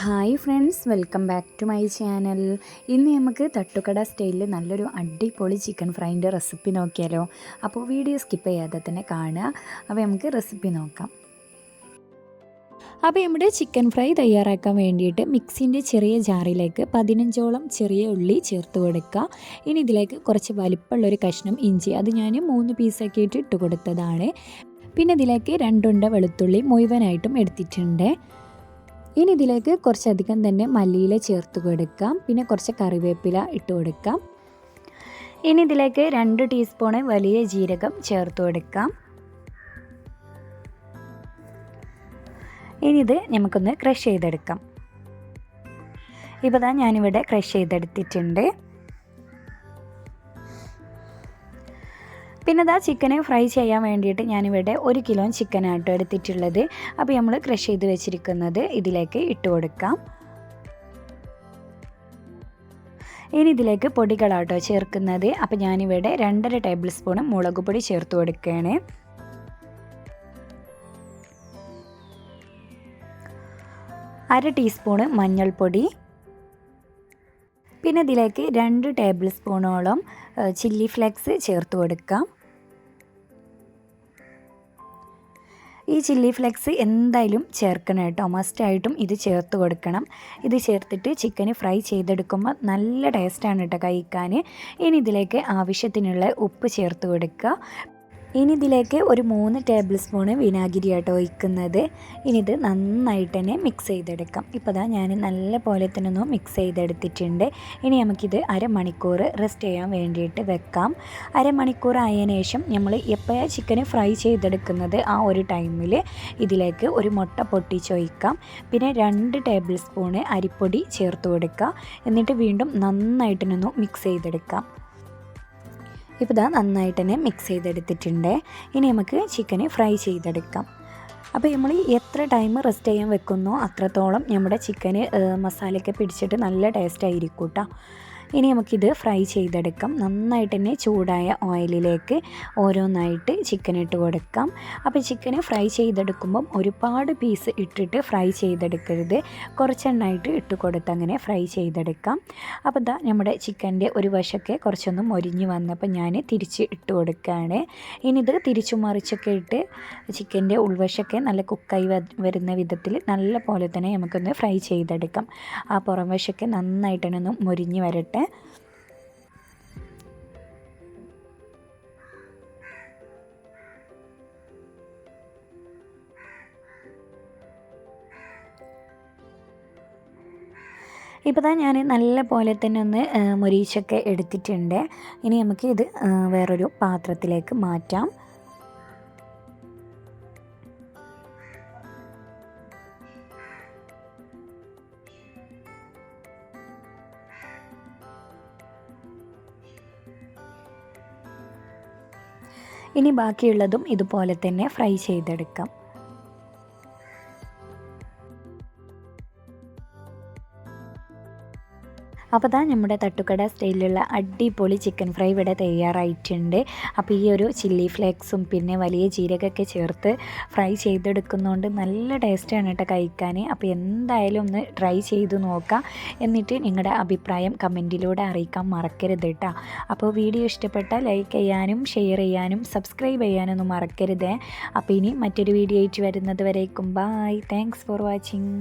Hi friends welcome back to my channel. ഇന്ന് നമുക്ക് തട്ടുകട സ്റ്റൈലിൽ നല്ലൊരു അടിപൊളി ചിക്കൻ ഫ്രൈന്റെ റെസിപ്പി നോക്കിയാലോ? അപ്പോൾ വീഡിയോ സ്കിപ്പ് ചെയ്യാതെ തന്നെ കാണുക. അപ്പോൾ നമുക്ക് റെസിപ്പി നോക്കാം. അപ്പോൾ നമ്മുടെ ചിക്കൻ ഫ്രൈ തയ്യാറാക്കാൻ വേണ്ടിയിട്ട് മിക്സിന്റെ ചെറിയ ജാറിലേക്ക് പതിനഞ്ചോളം ചെറിയ ഉള്ളി ചേർത്ത് കൊടുക്കുക. ഇനി ഇതിലേക്ക് കുറച്ച് വലിപ്പമുള്ളൊരു കഷ്ണം ഇഞ്ചി അത് ഞാൻ മൂന്ന് പീസാക്കിയിട്ട് ഇട്ട് കൊടുത്തതാണ്. പിന്നെ ഇതിലേക്ക് രണ്ടുണ്ട വെളുത്തുള്ളി മുഴുവനായിട്ടും എടുത്തിട്ടുണ്ട്. ഇനി ഇതിലേക്ക് കുറച്ചധികം തന്നെ മല്ലിയില ചേർത്ത് കൊടുക്കാം. പിന്നെ കുറച്ച് കറിവേപ്പില ഇട്ട് കൊടുക്കാം. ഇനി ഇതിലേക്ക് രണ്ട് ടീസ്പൂണ് വലിയ ജീരകം ചേർത്ത് കൊടുക്കാം. ഇനി ഇത് നമുക്കൊന്ന് ക്രഷ് ചെയ്തെടുക്കാം. ഇപ്പോൾ ഞാനിവിടെ ക്രഷ് ചെയ്തെടുത്തിട്ടുണ്ട്. പിന്നെ ഇതാ ചിക്കനെ ഫ്രൈ ചെയ്യാൻ വേണ്ടിയിട്ട് ഞാനിവിടെ ഒരു കിലോ ചിക്കനാട്ടോ എടുത്തിട്ടുള്ളത്. അപ്പോൾ നമ്മൾ ക്രഷ് ചെയ്ത് വെച്ചിരിക്കുന്നത് ഇതിലേക്ക് ഇട്ട് കൊടുക്കാം. ഇനി ഇതിലേക്ക് പൊടികളാട്ടോ ചേർക്കുന്നത്. അപ്പോൾ ഞാനിവിടെ രണ്ടര ടേബിൾ സ്പൂൺ മുളക് പൊടി ചേർത്ത് കൊടുക്കുകയാണ്. അര ടീസ്പൂണ് മഞ്ഞൾപ്പൊടി. പിന്നെ ഇതിലേക്ക് രണ്ട് ടേബിൾ സ്പൂണോളം ചില്ലി ഫ്ലെക്സ് ചേർത്ത് കൊടുക്കാം. ഈ ചില്ലി ഫ്ലെക്സ് എന്തായാലും ചേർക്കണം കേട്ടോ. മസ്റ്റായിട്ടും ഇത് ചേർത്ത് കൊടുക്കണം. ഇത് ചേർത്തിട്ട് ചിക്കൻ ഫ്രൈ ചെയ്തെടുക്കുമ്പോൾ നല്ല ടേസ്റ്റാണ് കേട്ടോ കഴിക്കാൻ. ഇനി ഇതിലേക്ക് ആവശ്യത്തിനുള്ള ഉപ്പ് ചേർത്ത് കൊടുക്കുക. ഇനി ഇതിലേക്ക് ഒരു മൂന്ന് ടേബിൾ സ്പൂണ് വിനാഗിരി ആട്ടോ ഒഴിക്കുന്നത്. ഇനി ഇത് നന്നായിട്ട് തന്നെ മിക്സ് ചെയ്തെടുക്കാം. ഇപ്പോൾ ദാ ഞാൻ നല്ല പോലെ തന്നെ ഒന്ന് മിക്സ് ചെയ്തെടുത്തിട്ടുണ്ട്. ഇനി നമുക്കിത് അരമണിക്കൂർ റെസ്റ്റ് ചെയ്യാൻ വേണ്ടിയിട്ട് വെക്കാം. അരമണിക്കൂർ ആയതിനു ശേഷം നമ്മൾ എപ്പോഴാണ് ചിക്കൻ ഫ്രൈ ചെയ്തെടുക്കുന്നത് ആ ഒരു ടൈമിൽ ഇതിലേക്ക് ഒരു മുട്ട പൊട്ടിച്ചൊഴിക്കാം. പിന്നെ രണ്ട് ടേബിൾ സ്പൂണ് അരിപ്പൊടി ചേർത്ത് കൊടുക്കുക എന്നിട്ട് വീണ്ടും നന്നായിട്ടൊന്ന് മിക്സ് ചെയ്തെടുക്കാം. ഇപ്പോൾ ഇതാ നന്നായിട്ട് തന്നെ മിക്സ് ചെയ്തെടുത്തിട്ടുണ്ട്. ഇനി നമുക്ക് ചിക്കനെ ഫ്രൈ ചെയ്തെടുക്കാം. അപ്പോൾ നമ്മൾ എത്ര ടൈം റെസ്റ്റ് ചെയ്യാൻ വെക്കുന്നോ അത്രത്തോളം നമ്മുടെ ചിക്കന് മസാലയൊക്കെ പിടിച്ചിട്ട് നല്ല ടേസ്റ്റ് ആയിരിക്കും കേട്ടോ ഇനി നമുക്കിത് ഫ്രൈ ചെയ്തെടുക്കാം. നന്നായിട്ട് തന്നെ ചൂടായ ഓയിലിലേക്ക് ഓരോന്നായിട്ട് ചിക്കൻ ഇട്ട് കൊടുക്കാം. അപ്പോൾ ചിക്കന് ഫ്രൈ ചെയ്തെടുക്കുമ്പം ഒരുപാട് പീസ് ഇട്ടിട്ട് ഫ്രൈ ചെയ്തെടുക്കരുത്. കുറച്ചെണ്ണായിട്ട് ഇട്ട് കൊടുത്ത് അങ്ങനെ ഫ്രൈ ചെയ്തെടുക്കാം. അപ്പോൾ ഇതാ നമ്മുടെ ചിക്കന്റെ ഒരു വശമൊക്കെ കുറച്ചൊന്ന് മൊരിഞ്ഞ് വന്നപ്പോൾ ഞാൻ തിരിച്ച് ഇട്ട് കൊടുക്കുകയാണ് ഇനി ഇത് തിരിച്ചു മറിച്ചൊക്കെ ഇട്ട് ചിക്കന്റെ ഉൾവശമൊക്കെ നല്ല കുക്കായി വരുന്ന വിധത്തിൽ നല്ല പോലെ തന്നെ നമുക്കൊന്ന് ഫ്രൈ ചെയ്തെടുക്കാം. ആ പുറം വശമൊക്കെ നന്നായിട്ടൊന്ന് മൊരിഞ്ഞ് വരട്ടെ. ഇപ്പോൾ തന്നെ ഞാൻ നല്ല പോലെ തന്നെ ഒന്ന് മൊരീച്ചൊക്കെ എടുത്തിട്ടുണ്ട്. ഇനി നമുക്ക് ഇത് വേറൊരു പാത്രത്തിലേക്ക് മാറ്റാം. ഇനി ബാക്കിയുള്ളതും ഇതുപോലെ തന്നെ ഫ്രൈ ചെയ്തെടുക്കാം. അപ്പോൾ താ നമ്മുടെ തട്ടുകട സ്റ്റൈലിലുള്ള അടിപൊളി ചിക്കൻ ഫ്രൈ ഇവിടെ തയ്യാറായിട്ടുണ്ട്. അപ്പോൾ ഈ ഒരു ചില്ലി ഫ്ലേക്സും പിന്നെ വലിയ ജീരകമൊക്കെ ചേർത്ത് ഫ്രൈ ചെയ്തെടുക്കുന്നതുകൊണ്ട് നല്ല ടേസ്റ്റാണ് കേട്ടോ കഴിക്കാൻ അപ്പോൾ എന്തായാലും ഒന്ന് ട്രൈ ചെയ്ത് നോക്കാം. എന്നിട്ട് നിങ്ങളുടെ അഭിപ്രായം കമന്റിലൂടെ അറിയിക്കാൻ മറക്കരുത് കേട്ടോ. അപ്പോൾ വീഡിയോ ഇഷ്ടപ്പെട്ടാൽ ലൈക്ക് ചെയ്യാനും ഷെയർ ചെയ്യാനും സബ്സ്ക്രൈബ് ചെയ്യാനൊന്നും മറക്കരുത്. അപ്പോൾ ഇനി മറ്റൊരു വീഡിയോ ആയിട്ട് വരുന്നത് വരേക്കും. Bye thanks for watching.